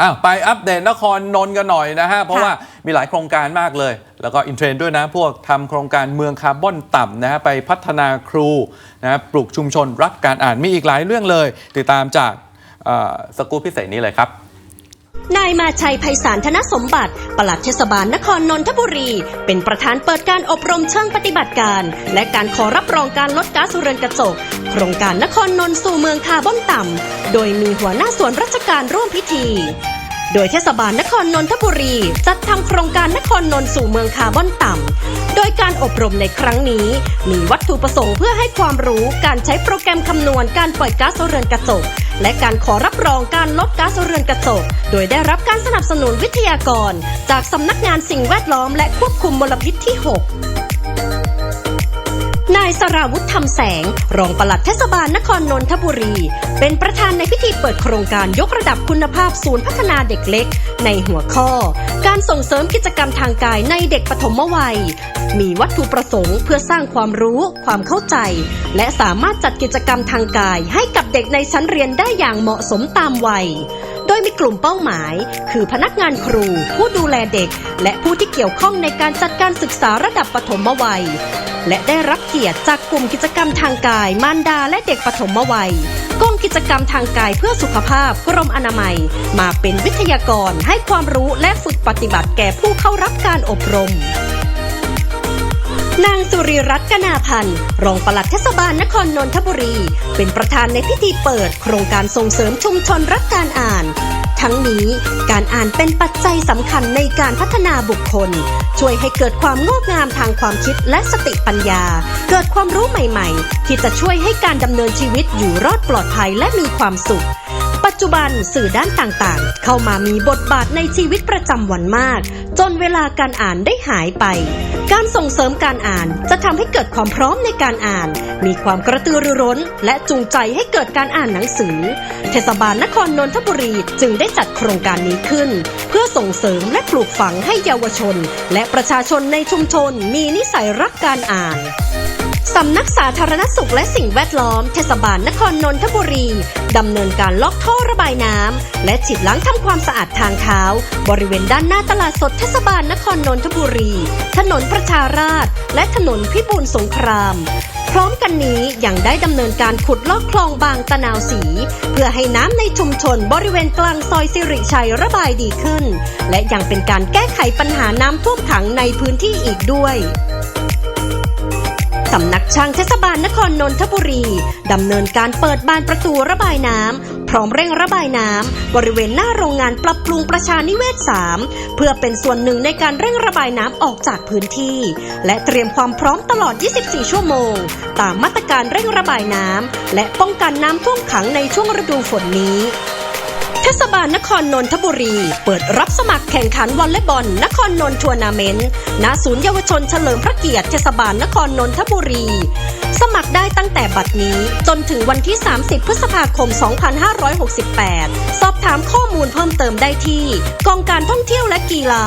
อ้าวไปอัปเดตนครนนท์กันหน่อยนะฮะ เพราะว่ามีหลายโครงการมากเลย แล้วก็อินเทรนด์ด้วยนะ พวกทำโครงการเมืองคาร์บอนต่ำนะฮะ ไปพัฒนาครูนะฮะปลูกชุมชนรักการอ่านมีอีกหลายเรื่องเลย ติดตามจากสกู๊ปพิเศษนี้เลยครับ นายมาชัยไพศาลธนสมบัติ ปลัดเทศบาลนครนนทบุรี เป็นประธานเปิดการอบรมเชิงปฏิบัติการ และการขอรับรองการลดก๊าซเรือนกระจก โครงการนครนนท์สู่เมืองคาร์บอนต่ำ โดยมีหัวหน้าส่วนราชการร่วมพิธีโดยเทศบาลนครนนทบุรี จัดทำโครงการนครนนท์สู่เมืองคาร์บอนต่ำ โดยการอบรมในครั้งนี้ มีวัตถุประสงค์เพื่อให้ความรู้การใช้โปรแกรมคำนวณการปล่อยก๊าซเรือนกระจก และการขอรับรองการลดก๊าซเรือนกระจก โดยได้รับการสนับสนุนวิทยากร จากสำนักงานสิ่งแวดล้อมและควบคุมมลพิษที่ 6 นายสราวุธธรรมแสง รองปลัดเทศบาลนครนนทบุรี เป็นประธานในพิธีเปิดโครงการยกระดับคุณภาพศูนย์พัฒนาเด็กเล็ก ในหัวข้อ การส่งเสริมกิจกรรมทางกายในเด็กปฐมวัย มีวัตถุประสงค์เพื่อสร้างความรู้ ความเข้าใจ และสามารถจัดกิจกรรมทางกายให้กับเด็กในชั้นเรียนได้อย่างเหมาะสมตามวัยโดยมีกลุ่มเป้าหมาย คือพนักงานครู ผู้ดูแลเด็ก และผู้ที่เกี่ยวข้องในการจัดการศึกษาระดับปฐมวัย และได้รับเกียรติจากกลุ่มกิจกรรมทางกาย มารดาและเด็กปฐมวัยกองกิจกรรมทางกายเพื่อสุขภาพกรมอนามัย มาเป็นวิทยากรให้ความรู้และฝึกปฏิบัติแก่ผู้เข้ารับการอบรมนางสุริรัตน์กนาพันธ์รองปลัดเทศบาลนครนนทบุรี เป็นประธานในพิธีเปิดโครงการส่งเสริมชุมชนรักการอ่าน ทั้งนี้การอ่านเป็นปัจจัยสำคัญในการพัฒนาบุคคล ช่วยให้เกิดความงอกงามทางความคิดและสติปัญญา เกิดความรู้ใหม่ๆ ที่จะช่วยให้การดำเนินชีวิตอยู่รอดปลอดภัยและมีความสุข จจุบันสื่อด้านต่างๆ เข้ามามีบทบาทในชีวิตประจำวันมาก จนเวลาการอ่านได้หายไป การส่งเสริมการอ่านจะทำให้เกิดความพร้อมในการอ่าน มีความกระตือรือร้น และจูงใจให้เกิดการอ่านหนังสือ เทศบาลนครนนทบุรีจึงได้จัดโครงการนี้ขึ้น เพื่อส่งเสริมและปลูกฝังให้เยาวชน และประชาชนในชุมชนมีนิสัยรักการอ่าน สำนักสาธารณสุขและสิ่งแวดล้อม เทศบาลนครนนทบุรี ดำเนินการล็อกท่อระบายน้ำ และฉีดล้างทำความสะอาดทางเท้า บริเวณด้านหน้าตลาดสดเทศบาลนครนนทบุรี ถนนประชาราษฎร์และถนนพิบูลสงคราม พร้อมกันนี้ยังได้ดำเนินการขุดลอกคลองบางตะนาวสี เพื่อให้น้ำในชุมชนบริเวณกลางซอยสิริชัยระบายดีขึ้น และยังเป็นการแก้ไขปัญหาน้ำท่วมขังในพื้นที่อีกด้วยำนักช่างเทศบาลนครนนทบุรีดำเนินการเปิดบานประตูระบายน้ำพร้อมเร่งระบายน้ำบริเวณหน้าโรงงานปรับปรุงประชานิเวศ 3 เพื่อเป็นส่วนหนึ่งในการเร่งระบายน้ำออกจากพื้นที่ และเตรียมความพร้อมตลอด 24 ชั่วโมง ตามมาตรการเร่งระบายน้ำและป้องกันน้ำท่วมขังในช่วงฤดูฝนนี้ เทศบาลนครนนทบุรี เปิดรับสมัครแข่งขันวอลเลย์บอลนครนนทัวร์นาเมนต์ณศูนย์เยาวชนเฉลิมพระเกียรติเทศบาลนครนนทบุรี สมัครได้ตั้งแต่บัดนี้จนถึงวันที่ 30 พฤษภาคม 2568 สอบถามข้อมูลเพิ่มเติมได้ที่กองการท่องเที่ยวและกีฬา